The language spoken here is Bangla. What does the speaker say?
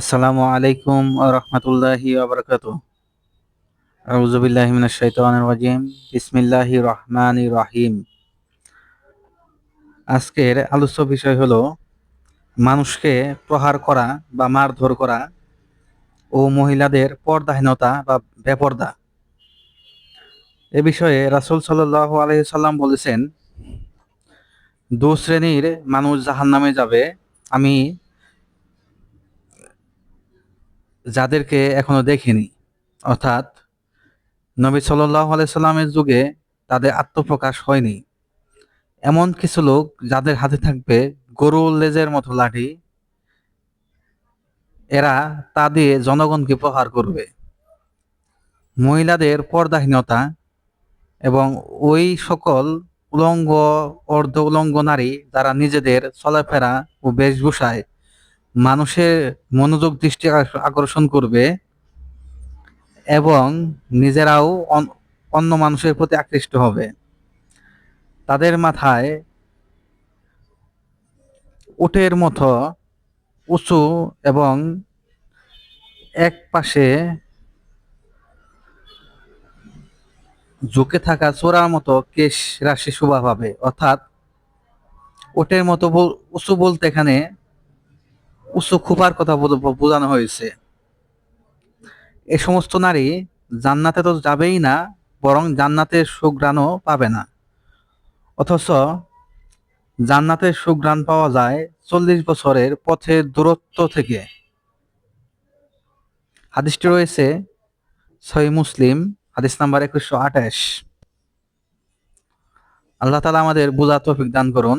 আসসালামু আলাইকুম রহমতুল্লাহি আবরকাত আউজুবিল্লাহি মিনাশ শাইতানির রাজিম। বিসমিল্লাহির রহমানির রহিম। আজকের আলোচ্য বিষয় হলো মানুষকে প্রহার করা বা মারধর করা ও মহিলাদের পর্দাহীনতা বা বেপর্দা। এ বিষয়ে রাসুল সাল্লাল্লাহু আলাইহি সাল্লাম বলেছেন, দু শ্রেণির মানুষ জাহান্নামে যাবে, আমি যাদেরকে এখনও দেখিনি। অর্থাৎ নবী সাল্লাহ যুগে তাদের আত্মপ্রকাশ হয়নি। এমন কিছু লোক যাদের হাতে থাকবে গরুর লেজের মতো লাঠি, এরা তা দিয়ে জনগণকে প্রহার করবে। মহিলাদের পর্দাহীনতা এবং ওই সকল উলঙ্গ, অর্ধ উলঙ্গ নারী যারা নিজেদের চলাফেরা ও বেশভূষায় মানুষের মনোযোগ দৃষ্টি আকর্ষণ করবে এবং নিজেরাও অন্য মানুষের প্রতি আকৃষ্ট হবে। তাদের মাথায় উটের মতো উঁচু এবং এক পাশে ঝুঁকে থাকা চোরার মতো কেশ রাশি শোভা পাবে। অর্থাৎ ওটের মতো উঁচু বলতে এখানে উচ্চ খোপার কথা বোঝানো হয়েছে। এ সমস্ত নারী জান্নাতে তো যাবেই না, বরং জান্নাতের সুগ্রাণও পাবে না। অথচ জান্নাতের সুগ্রাণ পাওয়া যায় চল্লিশ বছরের পথের দূরত্ব থেকে। হাদিসটি রয়েছে সই মুসলিম, হাদিস নাম্বার একুশশো আঠাশ। আল্লাহ তালা আমাদের বোঝা তৌফিক দান করুন।